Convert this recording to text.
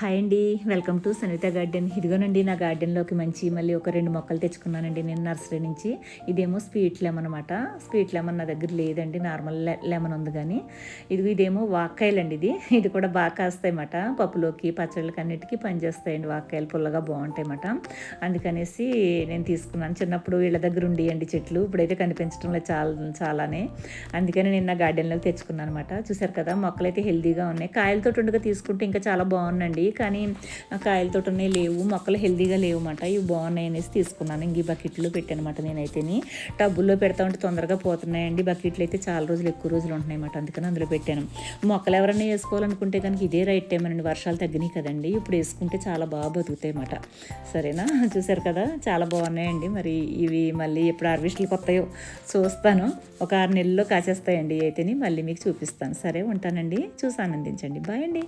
Hi అండి. Welcome to Sanitha garden. ఇదిగోనండి నా గార్డెన్లోకి మంచి మళ్ళీ ఒక రెండు మొక్కలు తెచ్చుకున్నానండి నేను నర్సరీ నుంచి. ఇదేమో స్వీట్ లెమన్ అనమాట స్వీట్ లెమన్ నా దగ్గర లేదండి నార్మల్ లెమన్ ఉంది కానీ. ఇది ఇదేమో వాక్కాయలండి ఇది. ఇది కూడా బాగా కాస్తాయి అన్నమాట. పప్పులోకి పచ్చళ్ళకి అన్నిటికీ పనిచేస్తాయండి వాక్కాయలు పుల్లగా బాగుంటాయి అన్నమాట. అందుకనేసి నేను తీసుకున్నాను. చిన్నప్పుడు వీళ్ళ దగ్గర ఉండేయండి చెట్లు. ఇప్పుడైతే కనిపించడం లేదు చాలా చాలానే. అందుకని నేను నా గార్డెన్లోకి తెచ్చుకున్నాను అనమాట చూసారు కదా మొక్కలు అయితే హెల్దీగా ఉన్నాయి. కాయలతో ఉండగా తీసుకుంటే ఇంకా చాలా బాగుందండి కానీ కాయల తోటనే లేవు మొక్కలు హెల్దీగా లేవన్నమాట ఇవి బాగున్నాయి అనేసి తీసుకున్నాను. ఇంక ఈ బకెట్లో పెట్టానమాట నేనైతేని. టబ్బుల్లో పెడతా ఉంటే తొందరగా పోతున్నాయండి. బకెట్లు అయితే చాలా రోజులు ఎక్కువ రోజులు ఉంటున్నాయి అన్నమాట అందుకని అందులో పెట్టాను. మొక్కలు ఎవరైనా వేసుకోవాలనుకుంటే కనుక ఇదే రైట్ టైం అండి. వర్షాలు తగ్గినాయి కదండి. ఇప్పుడు వేసుకుంటే చాలా బాగా బతుకుతాయి అన్నమాట సరేనా? చూసారు కదా? చాలా బాగున్నాయండి. మరి ఇవి మళ్ళీ ఎప్పుడు హార్వెస్ట్లు కొత్తయో చూస్తాను. ఒక ఆరు నెలల్లో కాసేస్తాయండి. అయితేని మళ్ళీ మీకు చూపిస్తాను. సరే ఉంటానండి. చూసి ఆనందించండి. బాయ్ అండి.